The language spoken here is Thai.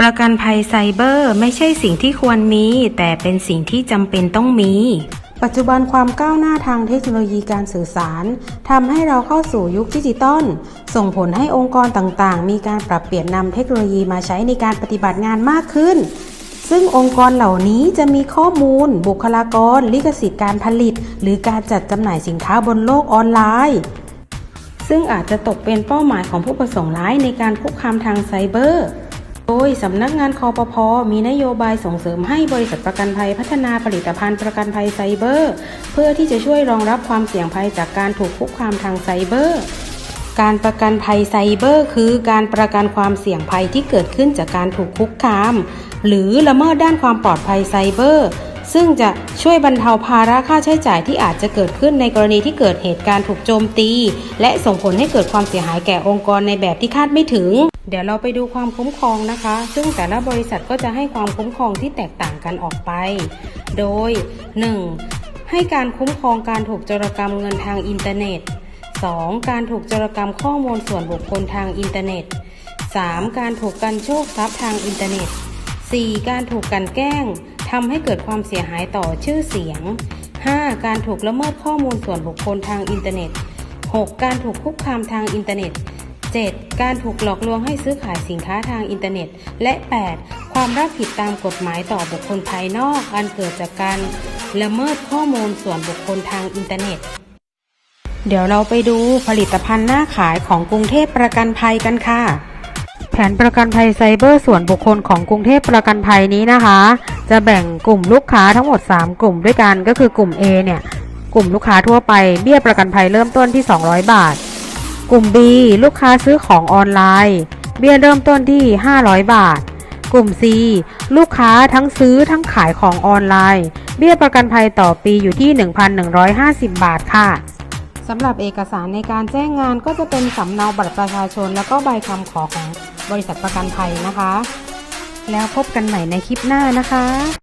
ประกันภัยไซเบอร์ไม่ใช่สิ่งที่ควรมี แต่เป็นสิ่งที่จำเป็นต้องมี ปัจจุบันความก้าวหน้าทางเทคโนโลยีการสื่อสารทำให้เราเข้าสู่ยุคดิจิตอลส่งผลให้องค์กรต่างๆ มีการปรับเปลี่ยนนำเทคโนโลยีมาใช้ในการปฏิบัติงานมากขึ้น ซึ่งองค์กรเหล่านี้จะมีข้อมูล บุคลากร ลิขสิทธิ์การผลิต หรือการจัดจำหน่ายสินค้าบนโลกออนไลน์ซึ่งอาจจะตกเป็นเป้าหมายของผู้ประสงค์ร้ายในการคุกคามทางไซเบอร์ โดยสำนักงานคอปพอมีนโยบายส่งเสริมให้บริษัทประกันภัยพัฒนาผลิตภัณฑ์ประกันภัยไซเบอร์ เพื่อที่จะช่วยรองรับความเสี่ยงภัยจากการถูกคุกคามทางไซเบอร์ การประกันภัยไซเบอร์ คือการประกันความเสี่ยงภัยที่เกิดขึ้นจากการถูกคุกคาม หรือละเมิดด้านความปลอดภัยไซเบอร์ ซึ่งจะช่วยบรรเทาภาระค่าใช้จ่ายที่อาจจะเกิดขึ้นในกรณีที่เกิดเหตุการณ์ถูกโจมตี และส่งผลให้เกิดความเสียหายแก่องค์กรในแบบที่คาดไม่ถึง เดี๋ยวเราไปดูความคุ้มครองนะคะ ซึ่งแต่ละบริษัทก็จะให้ความคุ้มครองที่แตกต่างกันออกไป โดย 1. ให้การคุ้มครองการถูกโจรกรรมเงินทางอินเทอร์เน็ต 2. การถูกโจรกรรมข้อมูลส่วนบุคคลทางอินเทอร์เน็ต 3. การถูกกันโชคทรัพย์ทางอินเทอร์เน็ต 4. การถูกกันแกล้งทำให้เกิดความเสียหายต่อชื่อเสียง 5. การถูกละเมิดข้อมูลส่วนบุคคลทางอินเทอร์เน็ต 6. การถูกคุกคามทางอินเทอร์เน็ต 7. การถูกหลอกลวงให้ซื้อขายสินค้าทางอินเทอร์เน็ต และ 8. ความรับผิดตามกฎหมายต่อบุคคลภายนอกอันเกิดจากการละเมิดข้อมูลส่วนบุคคลทางอินเทอร์เน็ต เดี๋ยวเราไปดูผลิตภัณฑ์หน้าขายของกรุงเทพประกันภัยกันค่ะ แผนประกันภัยไซเบอร์ส่วนบุคคลของกรุงเทพประกันภัยนี้นะคะ จะแบ่งกลุ่มลูกค้าทั้งหมด 3 กลุ่มด้วยกันก็คือกลุ่ม A เนี่ยกลุ่มลูกค้าทั่วไปเบี้ยประกันภัยเริ่มต้นที่ 200 บาท กลุ่ม B ลูกค้าซื้อของออนไลน์ เบี้ยเริ่มต้นที่ 500 บาท กลุ่ม C ลูกค้าทั้งซื้อทั้งขายของออนไลน์ เบี้ยประกันภัยต่อปีอยู่ที่ 1,150 บาทค่ะสำหรับเอกสารในการแจ้งงานก็จะเป็นสำเนาบัตรประชาชน แล้วก็ใบคำขอของบริษัทประกันภัยนะคะ แล้วพบกันใหม่ในคลิปหน้านะคะ